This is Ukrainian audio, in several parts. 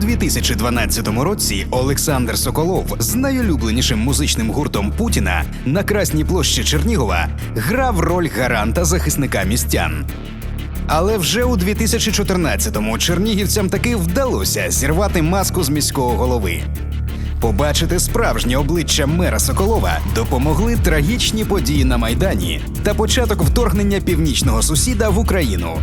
2012 році Олександр Соколов з найулюбленішим музичним гуртом Путіна на Красній площі Чернігова грав роль гаранта захисника містян. Але вже у 2014-му чернігівцям таки вдалося зірвати маску з міського голови. Побачити справжнє обличчя мера Соколова допомогли трагічні події на майдані та початок вторгнення північного сусіда в Україну.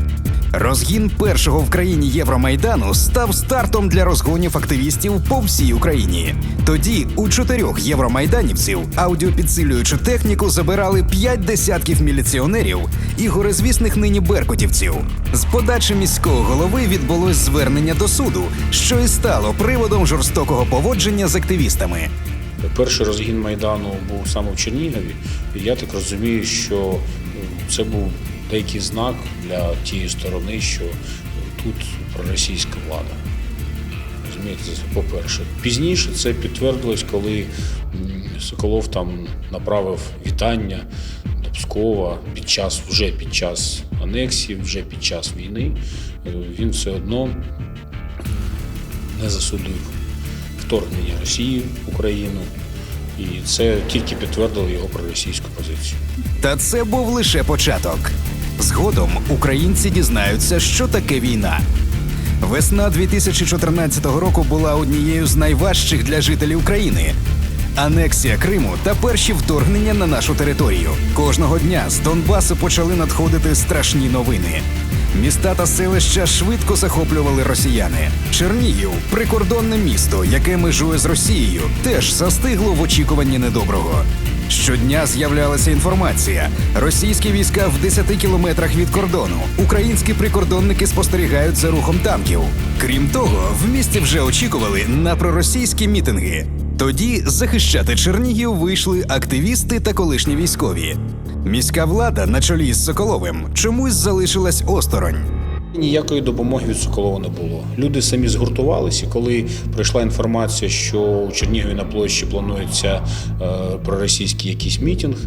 Розгін першого в країні Євромайдану став стартом для розгонів активістів по всій Україні. Тоді у чотирьох євромайданівців аудіопідсилюючу техніку забирали п'ять десятків міліціонерів і горизвісних нині беркутівців. З подачі міського голови відбулось звернення до суду, що і стало приводом жорстокого поводження з активістами. Перший розгін Майдану був саме в Чернігові, і я так розумію, що це був деякий знак для тієї сторони, що тут проросійська влада. Розумієте, по-перше. Пізніше це підтвердилось, коли Соколов там направив вітання до Пскова під час, вже під час анексії, вже під час війни. Він все одно не засудив вторгнення Росії в Україну, і це тільки підтвердило його проросійську позицію. Та це був лише початок. Згодом українці дізнаються, що таке війна. Весна 2014 року була однією з найважчих для жителів країни. Анексія Криму та перші вторгнення на нашу територію. Кожного дня з Донбасу почали надходити страшні новини. Міста та селища швидко захоплювали росіяни. Чернігів, прикордонне місто, яке межує з Росією, теж застигло в очікуванні недоброго. Щодня з'являлася інформація. Російські війська в 10 кілометрах від кордону. Українські прикордонники спостерігають за рухом танків. Крім того, в місті вже очікували на проросійські мітинги. Тоді захищати Чернігів вийшли активісти та колишні військові. Міська влада на чолі з Соколовим чомусь залишилась осторонь. Ніякої допомоги від Соколова не було. Люди самі згуртувалися. Коли прийшла інформація, що у Чернігові на площі планується е, проросійський якийсь мітинг,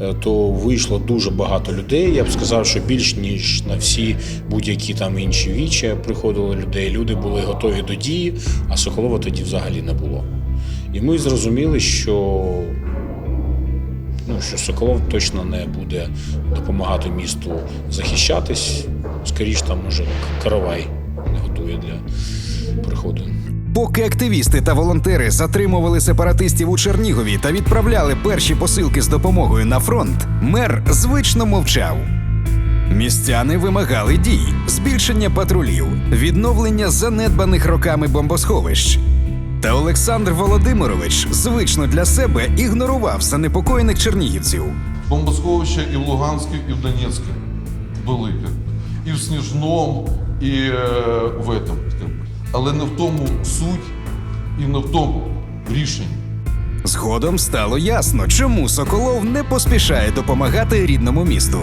е, то вийшло дуже багато людей. Я б сказав, що більш ніж на всі будь-які там інші вічі приходило людей. Люди були готові до дії, а Соколова тоді взагалі не було. І ми зрозуміли, що ну, що Соколов точно не буде допомагати місту захищатись. Скоріше там може каравай не готує для приходу. Поки активісти та волонтери затримували сепаратистів у Чернігові та відправляли перші посилки з допомогою на фронт, мер звично мовчав. Містяни вимагали дій, збільшення патрулів, відновлення занедбаних роками бомбосховищ. Та Олександр Володимирович звично для себе ігнорував занепокоєних чернігівців. Бомбосховища і в Луганську, і в Донецьку велике. І в Сніжному, і е, в этом. Але не в тому суть і не в тому рішенні. Згодом стало ясно, чому Соколов не поспішає допомагати рідному місту.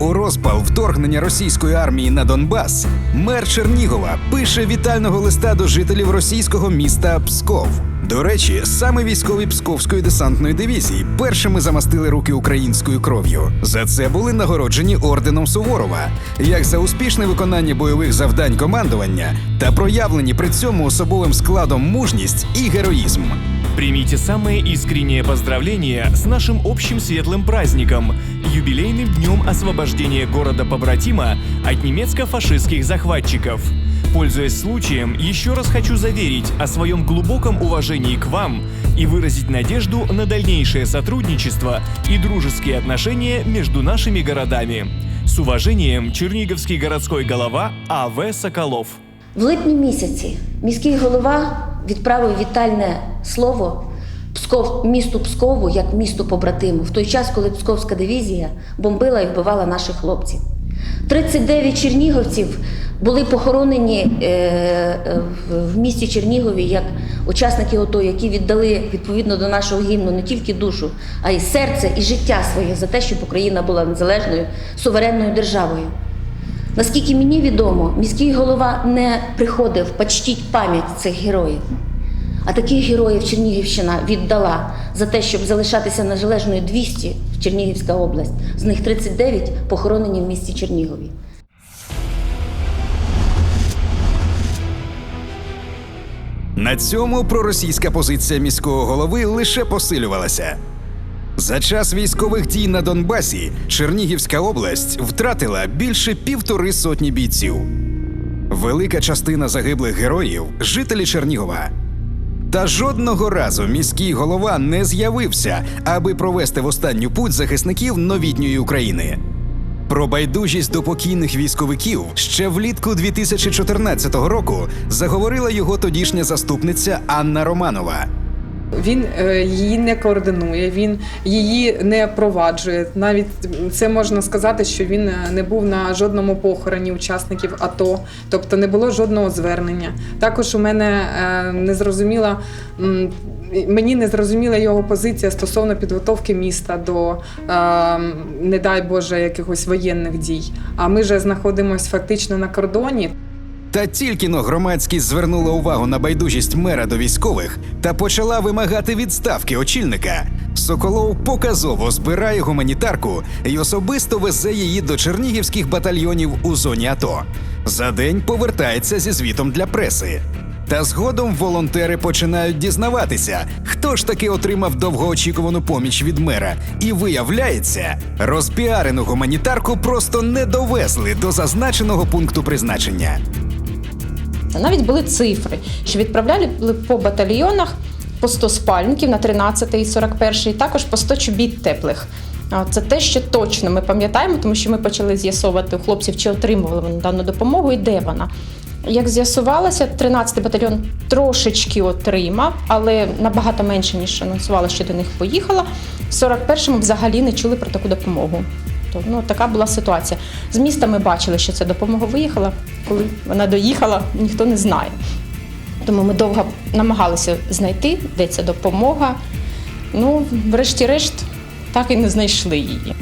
У розпал вторгнення російської армії на Донбас мер Чернігова пише вітального листа до жителів російського міста Псков. До речі, саме військові Псковської десантної дивізії першими замастили руки українською кров'ю. За це були нагороджені орденом Суворова, як за успішне виконання бойових завдань командування та проявлені при цьому особовим складом мужність і героїзм. Примите самые искренние поздравления с нашим общим светлым праздником – юбилейным днем освобождения города-побратима от немецко-фашистских захватчиков. Пользуясь случаем, еще раз хочу заверить о своем глубоком уважении к вам и выразить надежду на дальнейшее сотрудничество и дружеские отношения между нашими городами. С уважением, Черниговский городской голова А.В. Соколов. В липні місяці міський голова відправив вітальне слово Псков, місту Пскову як місту побратиму в той час, коли Псковська дивізія бомбила і вбивала наших хлопців. 39 чернігівців були похоронені е, е, в місті Чернігові як учасники ОТО, які віддали відповідно до нашого гімну не тільки душу, а й серце і життя своє за те, щоб Україна була незалежною суверенною державою. Наскільки мені відомо, міський голова не приходив почтіть пам'ять цих героїв. А таких героїв Чернігівщина віддала за те, щоб залишатися незалежною 200 Чернігівська область. З них 39 похоронені в місті Чернігові. На цьому проросійська позиція міського голови лише посилювалася. За час військових дій на Донбасі Чернігівська область втратила більше півтори сотні бійців. Велика частина загиблих героїв жителі Чернігова. Та жодного разу міський голова не з'явився, аби провести в останню путь захисників новітньої України. Про байдужість до покійних військовиків ще влітку 2014 року заговорила його тодішня заступниця Анна Романова. Він е, її не координує, він її не проваджує. Навіть це можна сказати, що він е, не був на жодному похороні учасників АТО, тобто не було жодного звернення. Також у мене е, не зрозуміла. Мені не зрозуміла його позиція стосовно підготовки міста до, не дай Боже, якихось воєнних дій. А ми вже знаходимося фактично на кордоні. Та тільки но громадськість звернула увагу на байдужість мера до військових та почала вимагати відставки очільника. Соколов показово збирає гуманітарку і особисто везе її до чернігівських батальйонів у зоні АТО. За день повертається зі звітом для преси. Та згодом волонтери починають дізнаватися, хто ж таки отримав довгоочікувану поміч від мера. І виявляється, розпіарену гуманітарку просто не довезли до зазначеного пункту призначення. Навіть були цифри, що відправляли по батальйонах по 100 спальників на 13 і 41, також по 100 чобіт теплих. Це те, що точно ми пам'ятаємо, тому що ми почали з'ясовувати у хлопців, чи отримували вони дану допомогу і де вона. Як з'ясувалося, 13-й батальйон трошечки отримав, але набагато менше, ніж анонсували, що до них поїхала. В 41-му взагалі не чули про таку допомогу. То, ну, така була ситуація. З міста ми бачили, що ця допомога виїхала. Коли вона доїхала, ніхто не знає. Тому ми довго намагалися знайти, де ця допомога. Ну, врешті-решт, так і не знайшли її.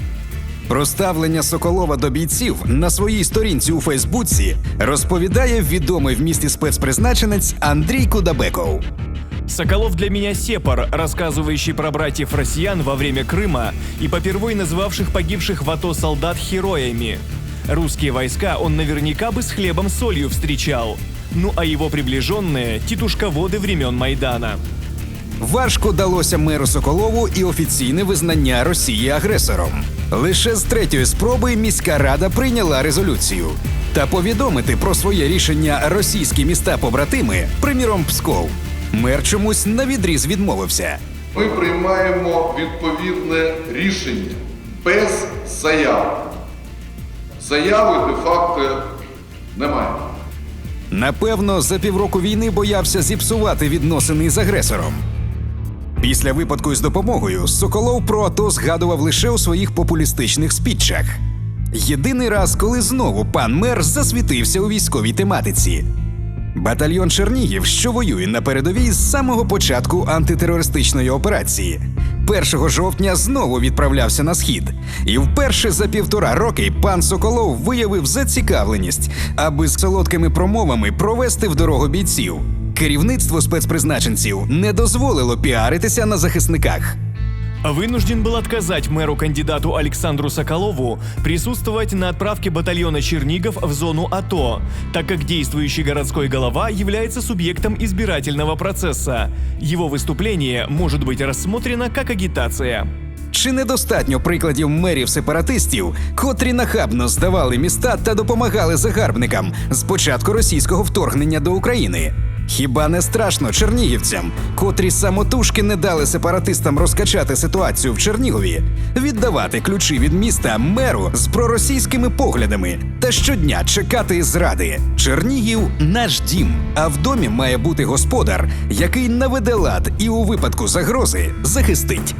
Про ставлення Соколова до бійців на своїй сторінці у Фейсбуці розповідає відомий в місті спецпризначенець Андрій Кудабеков. Соколов для меня сепар, рассказывающий про братьев россиян во время Крыма и попервой называвших погибших в АТО солдат героями. Русские войска он наверняка бы с хлебом солью встречал. Ну а его приближенные – титушководы времен Майдана. Важко далося меру Соколову і офіційне визнання Росії агресором. Лише з третьої спроби міська рада прийняла резолюцію. Та повідомити про своє рішення російські міста побратими, приміром Псков, мер чомусь на відріз відмовився. Ми приймаємо відповідне рішення без заяви. Заяви де-факто немає. Напевно, за півроку війни боявся зіпсувати відносини з агресором. Після випадку із допомогою Соколов про АТО згадував лише у своїх популістичних спічах. Єдиний раз, коли знову пан мер засвітився у військовій тематиці. Батальйон Чернігів, що воює на передовій з самого початку антитерористичної операції. 1 жовтня знову відправлявся на схід, і вперше за півтора роки пан Соколов виявив зацікавленість, аби з солодкими промовами провести в дорогу бійців. Керівництво спецпризначенців не дозволило піаритися на захисниках Вынужден был отказать мэру-кандидату Александру Соколову присутствовать на отправке батальона Чернигов в зону АТО, так как действующий городской голова является субъектом избирательного процесса. Его выступление может быть рассмотрено как агитация. Чи недостатньо прикладів мерів сепаратистів, котрі нахабно здавали міста та допомагали загарбникам з початку російського вторгнення до України? Хіба не страшно чернігівцям, котрі самотужки не дали сепаратистам розкачати ситуацію в Чернігові, віддавати ключі від міста меру з проросійськими поглядами та щодня чекати зради? Чернігів наш дім, а в домі має бути господар, який наведе лад і у випадку загрози захистить.